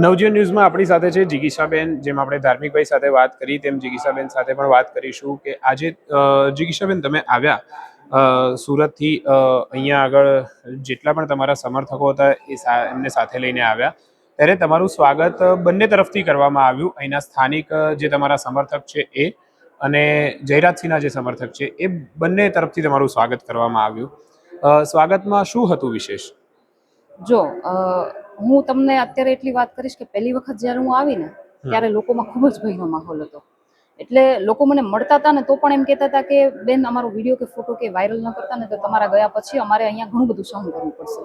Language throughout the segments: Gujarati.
નવજીવન ન્યૂઝમાં આપણી સાથે છે જિગીશાબેન જેમ આપણે ધાર્મિકભાઈ સાથે વાત કરી, તેમ જિગીશાબેન સાથે પણ વાત કરીશું કે આજે જિગીશાબેન તમે આવ્યા સુરતથી અહીંયા આગળ જેટલા પણ તમારા સમર્થકો હતા એ એમને સાથે લઈને આવ્યા. ત્યારે તમારું સ્વાગત બંને તરફથી કરવામાં આવ્યું. અહીંના સ્થાનિક જે તમારા સમર્થક છે એ અને જયરાજસિંહના જે સમર્થક છે એ બંને તરફથી તમારું સ્વાગત કરવામાં આવ્યું. સ્વાગતમાં શું હતું વિશેષ? જો હું તમને અત્યારે એટલી વાત કરીશ કે પહેલી વખત જ્યારે હું આવીને ત્યારે લોકોમાં ખૂબ જ ભયનો માહોલ હતો. એટલે લોકો મને મળતા હતા ને તો પણ એમ કહેતા હતા કે બેન અમારો વીડિયો કે ફોટો કે વાયરલ ન કરતા ને તો તમારા ગયા પછી અમારે અહીંયા ઘણું બધું સહન કરવું પડશે.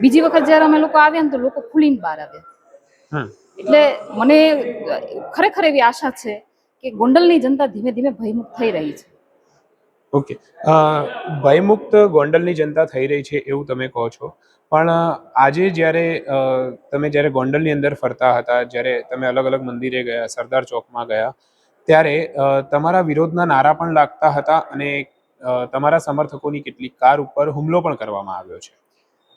બીજી વખત જ્યારે અમે લોકો આવ્યા ને તો લોકો ખુલીને બહાર આવ્યા. એટલે મને ખરેખર એવી આશા છે કે ગોંડલની જનતા ધીમે ધીમે ભયમુક્ત થઈ રહી છે. ઓકે ભયમુક્ત ગોંડલની જનતા થઈ રહી છે એવું તમે કહો છો. પણ આજે જ્યારે તમે જ્યારે ગોંડલની અંદર ફરતા હતા જ્યારે તમે અલગ અલગ મંદિરે ગયા સરદાર ચોકમાં ગયા ત્યારે તમારા વિરોધના નારા પણ લાગતા હતા અને તમારા સમર્થકોની કેટલીક કાર ઉપર હુમલો પણ કરવામાં આવ્યો છે.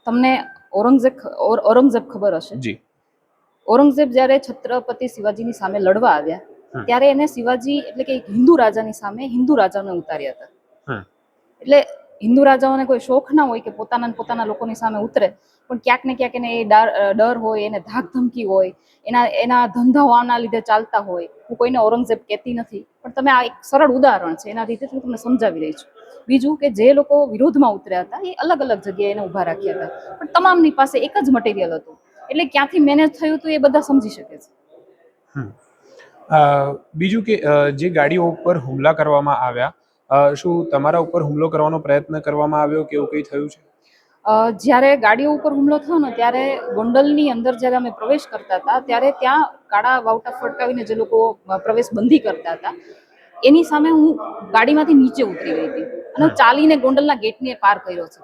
તમને ઔરંગઝેબ ઔર- ઔરંગઝેબ ખબર હશે? જી. ઔરંગઝેબ જ્યારે છત્રપતિ શિવાજીની સામે લડવા આવ્યા ત્યારે એને શિવાજી એટલે કે હિન્દુ રાજાની સામે હિન્દુ રાજાને ઉતાર્યા હતા. એટલે હિન્દુ રાજાઓને કોઈ શોખ ના હોય કે પોતાના પોતાના લોકોની સામે ઉતરે, પણ ક્યાંક ને ક્યાંક એને એ ડર હોય, એને ધાક ધમકી હોય, એના એના ધંધાઓ આના લીધે ચાલતા હોય. હું કોઈને ઔરંગઝેબ કહેતી નથી, પણ તમે આ એક સરળ ઉદાહરણ છે, એના રીતે હું તમને સમજાવી રહી છું. બીજું કે જે લોકો વિરોધમાં ઉતર્યા હતા, એ અલગ અલગ જગ્યાએ એને ઊભા રાખ્યા હતા. પણ તમામની પાસે એક જ મટીરિયલ હતું, એટલે ક્યાંથી મેનેજ થયું હતું એ બધા સમજી શકે છે. બીજું કે જે ગાડીઓ ઉપર હુમલા કરવામાં આવ્યા શું તમારા ઉપર હુમલો કરવાનો પ્રયત્ન કરવામાં આવ્યો કે એવું કંઈ થયું છે? જ્યારે ગાડીઓ ઉપર હુમલો થયો ને, ત્યારે ગોંડલની અંદર જ્યારે અમે પ્રવેશ કરતા હતા, ત્યારે ત્યાં કાળા વાવટા ફટકાવીને જે લોકો પ્રવેશ બંધી કરતા હતા, એની સામે હું ગાડીમાંથી નીચે ઉતરી ગઈ હતી અને ચાલીને ગોંડલના ગેટને પાર કર્યો છે.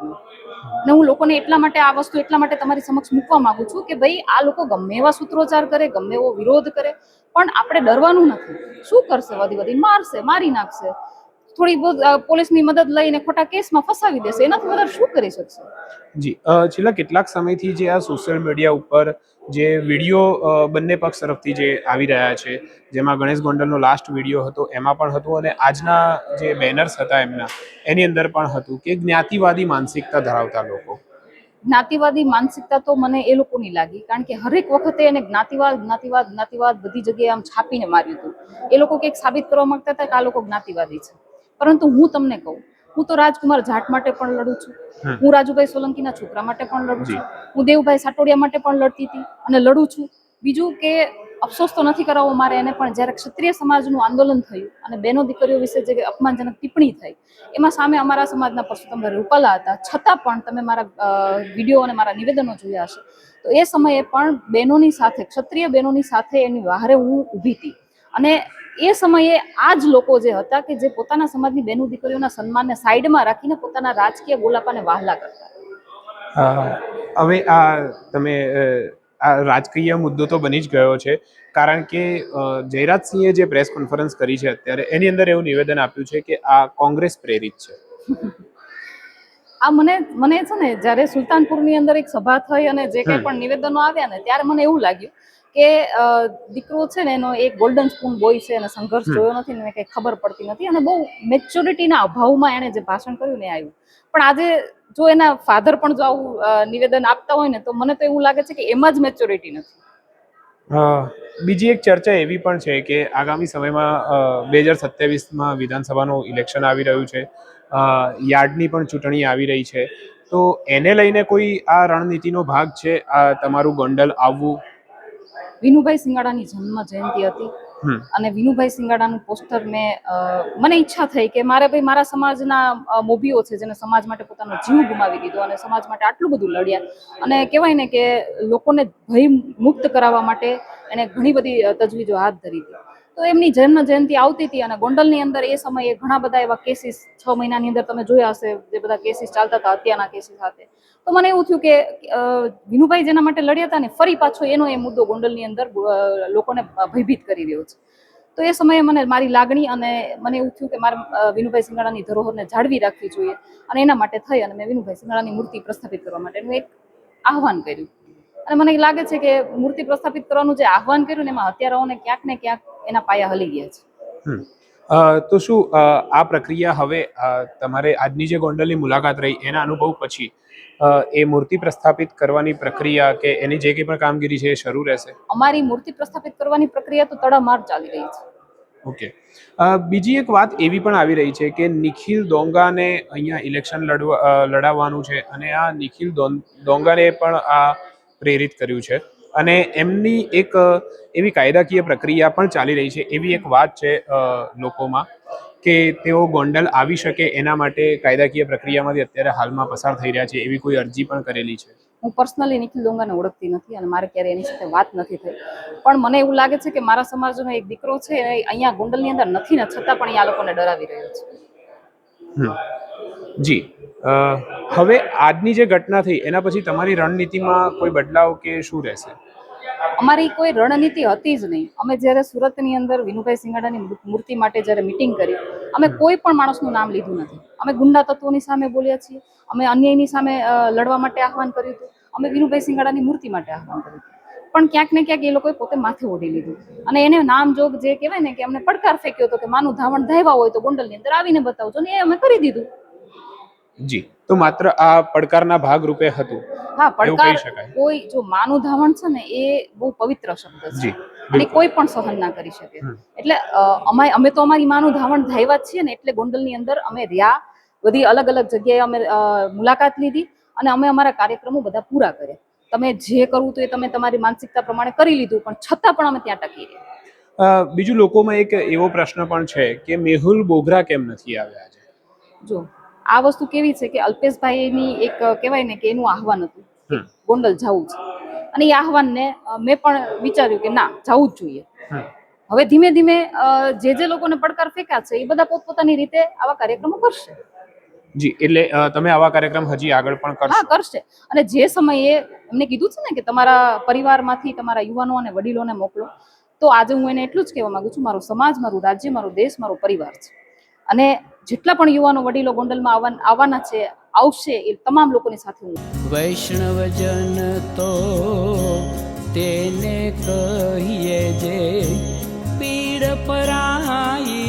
ને હું લોકોને એટલા માટે, આ વસ્તુ એટલા માટે તમારી સમક્ષ મૂકવા માંગુ છું કે ભાઈ, આ લોકો ગમે એવા સૂત્રોચ્ચાર કરે, ગમે એવો વિરોધ કરે, પણ આપણે ડરવાનું નથી. શું કરશે વધી વધી મારશે, મારી નાખશે. થોડી બહુ પોલીસની મદદ લઈને ખોટા કેસમાં ફસાવી દેશે. એનાથી વધારે શું કરી શકશે? જી છેલ્લા કેટલાક સમયથી જે આ સોશિયલ મીડિયા ઉપર જે વીડિયો બંને પક્ષ તરફથી જે આવી રહ્યા છે જેમાં ગણેશ ગોંડલનો લાસ્ટ વીડિયો હતો એમાં પણ હતું અને આજના જે બેનર્સ હતા એમના એની અંદર પણ હતું કે જ્ઞાતિવાદી માનસિકતા ધરાવતા લોકો. જ્ઞાતિવાદી માનસિકતા તો મને એ લોકોની લાગી કારણ કે હરેક વખતે એને જ્ઞાતિવાદ જ્ઞાતિવાદ જ્ઞાતિવાદ બધી જગ્યાએ આમ છાપીને માર્યું હતું. એ લોકો કંઈક સાબિત કરવા માંગતા હતા કે આ લોકો જ્ઞાતિવાદી છે. પરંતુ હું તમને કહું હું તો રાજકુમાર જાટ માટે પણ લડું છું. હું રાજુભાઈ સોલંકીના છોકરા માટે પણ લડું છું. હું દેવભાઈ સાટોડિયા માટે પણ લડતી હતી અને લડું છું. બીજું કે અફસોસ તો નથી કરાવવો મારે એને પણ જ્યારે ક્ષત્રિય સમાજનું આંદોલન થયું અને બેનો દીકરીઓ વિશે જે અપમાનજનક ટિપ્પણી થઈ એમાં સામે અમારા સમાજના પરસોત્તમભાઈ રૂપાલા હતા. છતાં પણ તમે મારા વીડિયો અને મારા નિવેદનો જોયા હશે. તો એ સમયે પણ બહેનોની સાથે ક્ષત્રિય બહેનોની સાથે એની વહારે હું ઊભી હતી. અને એ સમયે આ જ લોકો જે હતા કે જે પોતાના સમાજની બહેનો દીકરીઓના સન્માનને સાઈડમાં રાખીને પોતાના રાજકીય ગોલાપાને વહાલા કરતા. હવે આ તમે આ રાજકીય મુદ્દો તો બની જ ગયો છે. કારણ કે જયરાજસિંહે જે પ્રેસ કોન્ફરન્સ કરી છે અત્યારે એની અંદર એવું નિવેદન આપ્યું છે કે આ કોંગ્રેસ પ્રેરિત છે. આ મને મને છે ને જ્યારે સુલતાનપુરની અંદર એક સભા થઈ અને જે કંઈ પણ નિવેદનો આવ્યા ને ત્યારે મને એવું લાગ્યું કે દીકરો છે ને એનો એક ગોલ્ડન સ્પૂન બોય છે અને સંઘર્ષ જોયો નથી ને કંઈ ખબર પડતી નથી અને બહુ મેચ્યોરિટીના અભાવમાં એણે જે ભાષણ કર્યું ને આવ્યું. પણ આજે જો એના ફાધર પણ જો આવું નિવેદન આપતા હોય ને તો મને તો એવું લાગે છે કે એમાં જ મેચ્યોરિટી નથી. બીજી એક ચર્ચા એવી પણ છે કે આગામી સમયમાં બે હજાર સત્યાવીસમાં વિધાનસભાનું ઇલેક્શન આવી રહ્યું છે યાર્ડની પણ ચૂંટણી આવી રહી છે. તો એને લઈને કોઈ આ રણનીતિનો ભાગ છે આ તમારું ગોંડલ આવવું? વિનુભાઈ સિંગાડાની જન્મ જયંતિ હતી. અને વિનુભાઈ સિંગાડાનું પોસ્ટર મેં મને ઈચ્છા થઈ કે મારે ભાઈ મારા સમાજના મોભીઓ છે જેને સમાજ માટે પોતાનો જીવ ગુમાવી દીધો અને સમાજ માટે આટલું બધું લડ્યા. અને કહેવાય ને કે લોકોને ભય મુક્ત કરાવવા માટે એને ઘણી બધી તજવીજો હાથ ધરી હતી. તો એમની જન્મ જયંતિ આવતી હતી અને ગોંડલની અંદર એ સમયે ઘણા બધા એવા કેસીસ છ મહિનાની અંદર તમે જોયા હશે જે બધા કેસીસ ચાલતા હતા હત્યાના કેસીસ સાથે. તો મને એવું થયું કે વિનુભાઈ જેના માટે લડ્યા હતા ને, ફરી પાછો એનો એ મુદ્દો ગોંડલની અંદર લોકોને ભયભીત કરી રહ્યો છે. તો એ સમયે મને મારી લાગણી અને મને એવું થયું કે મારે વિનુભાઈ સિંગાળાની ધરોહરને જાળવી રાખવી જોઈએ અને એના માટે થઈ અને મેં વિનુભાઈ સિંગાળાની મૂર્તિ પ્રસ્થાપિત કરવા માટેનું એક આહવાન કર્યું. અને મને લાગે છે કે મૂર્તિ પ્રસ્થાપિત કરવાનું જે આહવાન કર્યું ને એમાં હત્યારાઓને ક્યાંક ને ક્યાંક એના પાયા હલી ગયા છે. તો શું આ પ્રક્રિયા હવે તમારે આજની જે ગોંડલની મુલાકાત રહી એના અનુભવ પછી એ મૂર્તિ પ્રસ્થાપિત કરવાની પ્રક્રિયા કે એની જે કંઈ પણ કામગીરી છે એ શરૂ રહેશે? અમારી મૂર્તિ પ્રસ્થાપિત કરવાની પ્રક્રિયા તો તડામાર ચાલી રહી છે. ઓકે. બીજી એક વાત એવી પણ આવી રહી છે કે નિખિલ દોંગાને અહીંયા ઇલેક્શન લડવા લડાવવાનું છે અને આ નિખિલ દોંગાને પણ આ પ્રેરિત કર્યું છે. અને એમની એક એવી કાયદાકીય પ્રક્રિયા પણ ચાલી રહી છે. એવી એક વાત છે લોકોમાં કે તેઓ ગોંડલ આવી શકે એના માટે કાયદાકીય પ્રક્રિયામાંથી અત્યારે હાલમાં પસાર થઈ રહ્યા છે એવી કોઈ અરજી પણ કરેલી છે. હું પર્સનલી નિખિલ ડોંગાને ઓળખતી નથી અને મારે ક્યારે એની સાથે વાત નથી થઈ. પણ મને એવું લાગે છે કે મારા સમાજનો એક દીકરો છે એ અહીંયા ગોંડલની અંદર નથી ને છતાં પણ એ આ લોકોને ડરાવી રહ્યો છે. જી. હવે આજની જે ઘટના થઈ એના પછી તમારી રણનીતિમાં કોઈ બદલાવ કે શું રહેશે? અમારી કોઈ રણનીતિ હતી જ નહીં. અમે જ્યારે સુરતની અંદર વિનુભાઈ સિંગાડાની મૂર્તિ માટે જ્યારે મિટિંગ કરી અમે કોઈ પણ માણસનું નામ લીધું નથી. અમે ગુંડા તત્વોની સામે બોલ્યા છીએ. અમે અન્યાયની સામે લડવા માટે આહવાન કર્યું હતું. અમે વિનુભાઈ સિંગાડાની મૂર્તિ માટે આહવાન કર્યું હતું. પણ ક્યાંક ને ક્યાંક એ લોકોએ પોતે માથે ઓઢી લીધું. અને એને નામ જોગ જે કહેવાય ને કે અમને પડકાર ફેંક્યો હતો કે માનું ધાવણ ધાવ્યા હોય તો ગોંડલની અંદર આવીને બતાવજો ને એ અમે કરી દીધું. જી. તો માત્ર આ પડકારના ભાગ રૂપે હતું. હા પડકાર કોઈ જો માનું ધાવણ છે ને એ બહુ પવિત્ર શબ્દ છે. અને કોઈ પણ સહન ના કરી શકે. એટલે અ, અમાય અમે તો અમારી માનું ધાવણ ધાવ્યા જ છીએ ને એટલે ગોંડલની અંદર અમે રહ્યા બધી અલગ અલગ જગ્યાએ અમે મુલાકાત લીધી અને અમે અમારા કાર્યક્રમો બધા પૂરા કર્યા. તમે જે કરવું તો એ તમે તમારી માનસિકતા પ્રમાણે કરી લીધું પણ છતાં પણ અમે ત્યાં ટકી રહ્યા. બીજું લોકોમાં એક એવો પ્રશ્ન પણ છે કે મેહુલ બોગરા કેમ નથી આવ્યા આજે? જો આ વસ્તુ કેવી છે કે અલ્પેશભાઈની એક કહેવાય ને કે એનું આહવાન હતું. હમ. ગોંડલ જવું છે. અને એ આહવાનને મેં પણ વિચાર્યું કે ના જવું જ જોઈએ. હવે ધીમે ધીમે જે જે લોકોને પડકાર ફેંક્યા છે એ બધા પોતપોતાની રીતે આવા કાર્યક્રમો કરશે. જી એટલે તમે આવા કાર્યક્રમ હજી આગળ પણ હા કરશો. કરશે અને જે સમયે એમને કીધું છે ને કે તમારા પરિવારમાંથી તમારા યુવાનો અને વડીલોને મોકલો તો આજે હું એને એટલું જ કહેવા માંગુ છું મારો સમાજ મારું રાજ્ય મારો દેશ મારો પરિવાર છે. અને જેટલા પણ યુવાનો વડીલો ગોંડલમાં આવવાના છે આવશે એ તમામ લોકોની સાથે હું વૈષ્ણવજન તો તેને કહીએ જે પીડ પરાઈ